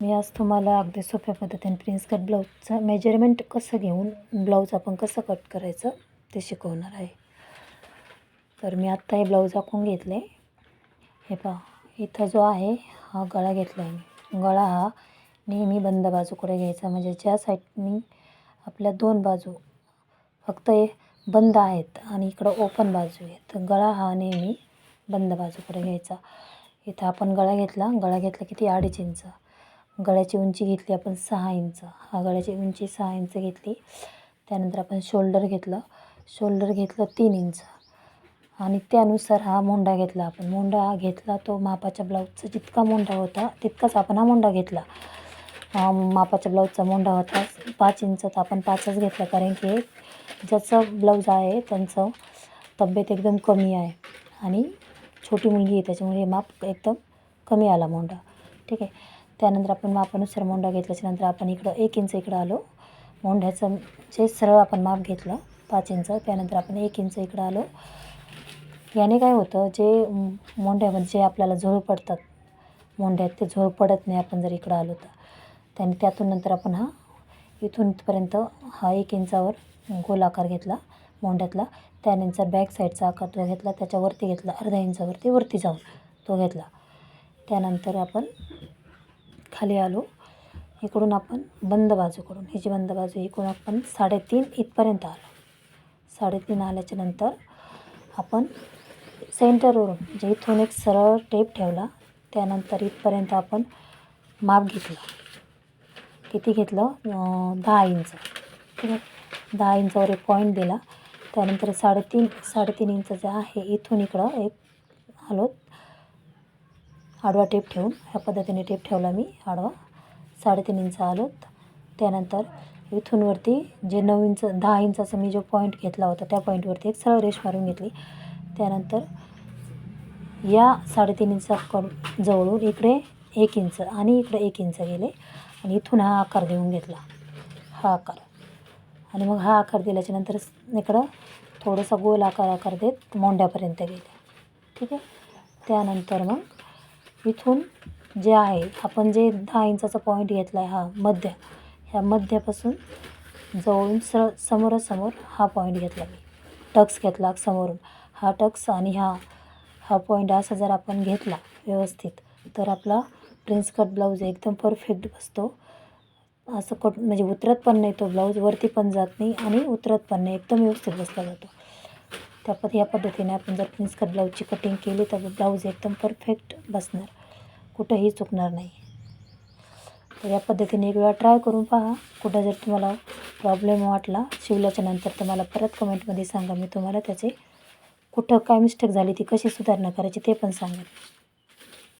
मी आज तुम्हाला अगदी सोप्या पद्धतीने प्रिन्स कट ब्लाऊजचं मेजरमेंट कसं घेऊन ब्लाऊज आपण कसं कट करायचं ते शिकवणार आहे. तर मी आत्ता हे ब्लाऊज आखून घेतले. हे पहा इथं जो आहे हा गळा घेतला आहे मी. गळा हा नेहमी बंद बाजूकडे घ्यायचा. म्हणजे ज्या साईडनी आपल्या दोन बाजू फक्त हे बंद आहेत आणि इकडं ओपन बाजू आहे तर गळा हा नेहमी बंद बाजूकडे घ्यायचा. इथं आपण गळा घेतला. गळा घेतला किती? अडीच इंच. गळ्याची उंची घेतली आपण सहा इंच. हा गळ्याची उंची सहा इंच घेतली. त्यानंतर आपण शोल्डर घेतलं. शोल्डर घेतलं तीन इंच. आणि त्यानुसार हा मोंडा घेतला आपण. मोंडा हा घेतला तो मापाच्या ब्लाऊजचा जितका मोंडा होता तितकाच आपण हा मोंडा घेतला. मापाच्या ब्लाऊजचा मोंडा होता. पाच इंच तर आपण पाचच घेतला कारण की ज्याचं ब्लाऊज आहे त्यांचं तब्येत एकदम कमी आहे. आणि छोटी मुलगी आहे त्याच्यामुळे हे माप एकदम कमी आला मोंडा. ठीक आहे. त्यानंतर आपण मापानुसार मोंडा घेतल्याच्यानंतर आपण इकडं एक इंच इकडं आलो. मोंढ्याचं जे सरळ आपण माप घेतलं पाच इंच त्यानंतर आपण एक इंच इकडं आलो. याने काय होतं जे मोंढ्यामध्ये जे आपल्याला झोळ पडतात मोंढ्यात ते झोळ पडत नाही आपण जर इकडं आलो तर. त्याने त्यातून नंतर आपण हा इथूनपर्यंत हा एक इंचावर गोल आकार घेतला मोंढ्यातला. त्यानंतर बॅक साईडचा आकार तो घेतला त्याच्यावरती घेतला अर्धा इंचावरती वरती जाऊन तो घेतला. त्यानंतर आपण खाली आलो. इकडून आपण बंद बाजूकडून ही जी बंद बाजू इकडून आपण साडेतीन इथपर्यंत आलो. साडेतीन आल्याच्यानंतर आपण सेंटरवरून म्हणजे इथून एक सरळ टेप ठेवला. त्यानंतर इथपर्यंत आपण माप घेतलं. किती घेतलं? दहा इंच. ठीक आहे? दहा इंचावर एक पॉईंट दिला. त्यानंतर साडेतीन साडेतीन इंच जे आहे इथून इकडं एक आलो. आडवा टेप ठेवून ह्या पद्धतीने टेप ठेवला मी आडवा. साडेतीन इंच आलोत. त्यानंतर इथूनवरती जे नऊ इंच दहा इंचाचा मी जो पॉईंट घेतला होता त्या पॉईंटवरती एक सरळ रेष मारून घेतली. त्यानंतर या साडेतीन इंचाकडून जवळून इकडे एक इंच आणि इकडे एक इंच गेले आणि इथून हा आकार देऊन घेतला. हा आकार. आणि मग हा आकार दिल्याच्यानंतर इकडं थोडासा गोल आकार आकार देत मोंड्यापर्यंत गेले. ठीक आहे? त्यानंतर मग इथून जे आहे आपण जे दहा इंचाचा पॉईंट घेतला आहे हा मध्य ह्या मध्यापासून जवळून सर समोरासमोर हा पॉईंट घेतला मी. टक्स घेतला समोरून. हा टक्स आणि हा हा पॉईंट असा जर आपण घेतला व्यवस्थित तर आपला प्रिन्स कट ब्लाऊज एकदम परफेक्ट बसतो. असं कट म्हणजे उतरत पण नाही तो ब्लाऊज वरती पण जात नाही आणि उतरत पण नाही एकदम व्यवस्थित बसला जातो. त्या पद या पद्धतीने आपण जर प्रिन्स कट ब्लाऊजची कटिंग केली तर ब्लाऊज एकदम परफेक्ट बसणार. कुठंही चुकणार नाही. तर या पद्धतीने एक वेळा ट्राय करून पहा. कुठं जर तुम्हाला प्रॉब्लेम वाटला शिवल्याच्या नंतर तर मला परत कमेंटमध्ये सांगा. मी तुम्हाला त्याचे कुठं काय मिस्टेक झाली ती कशी सुधारणा करायची ते पण सांगेन.